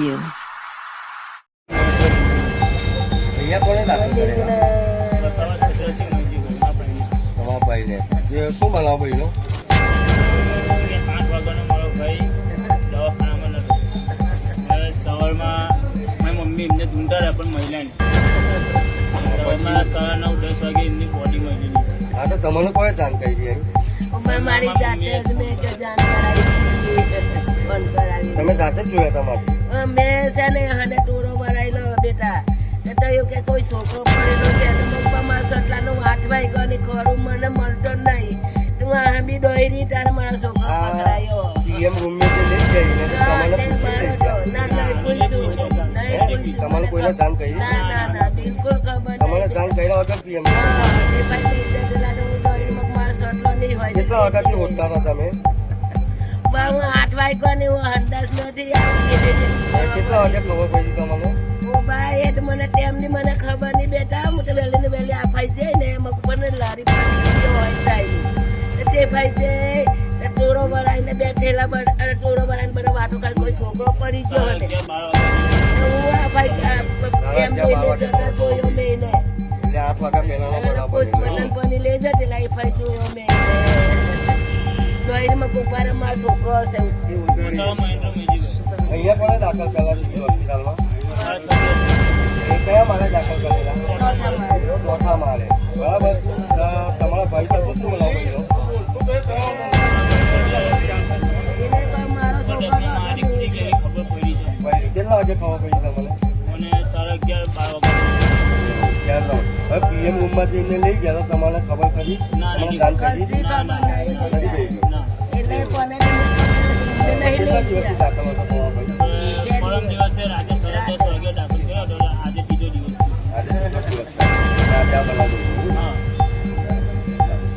છીએ શું બનાવો ભાઈ પાંચ વાગ્યાનો મારો ભાઈ દવાખાનામાં નતો સવારમાં મારી મમ્મી એમને ધૂંઢા રહ્યા પણ મહિલાને સવારમાં સવા નવ દસ વાગે એમની બોડી મળી હા તો તમને કોઈ જાણ કરી દે મારી જાતે જ મેં જાણ કરાવી કરાવી. તમે જાતે જ જોયા તમારે? મેં છે ને હને ટોરો ભરાયેલો બેટા. એટલે એવું કે કોઈ છોકરો પડેલો છે. તો પપ્પા મારા સટલાનો હાથ વાગ્યો ને ખરું મને મળતો નહીં. તું આ બી દોડી ત્યારે મારા છોકરો પકડાયો. પીએમ રૂમ જે લઈ ગઈ ને તમને કોઈને જાણ કરી? ના ના ના બિલકુલ ખબર તમને નહીં. જાણ કર્યા વગર પીએમ એ ભાઈ હું કેટલા વાગ્યાથી હોતા હતા તમે? વાગ્યા ને હું અંદાજ નથી આવી વાગે ખબર પડી તમને ઓ ભાઈ મને ટેમની મને ખબર નહીં બેટા હું તો વહેલી ને વહેલી આફાઈ છે ને એમ ઉપર ને લારી હોય થાય તે ભાઈ તે ટોળો ભરાઈને બેઠેલા અરે ટોળો ભરાઈને બધા વાતો કરે કોઈ છોકરો પડી ગયો ને. હું આ ભાઈ એમ લઈને જતા જોયો મેં એને. એટલે આઠ વાગ્યા. બની લઈ જતી એટલે જોયો મેં. કુંભારે મારો છોકરો ગયો અહીંયા કોને દાખલ કરેલા છે હોસ્પિટલમાં? એ કયા મારે દાખલ કરેલા? ચોથા મારે બરાબર? તમારા ભાઈ સાથે શું બોલાવો પડી કેટલા વાગે ખબર પડી તમને? મને સાડા અગિયાર બાર વાગે. હવે પીએમ રૂમમાં જઈને લઈ ગયા તો તમને ખબર તમને જાણ કરી? yeah.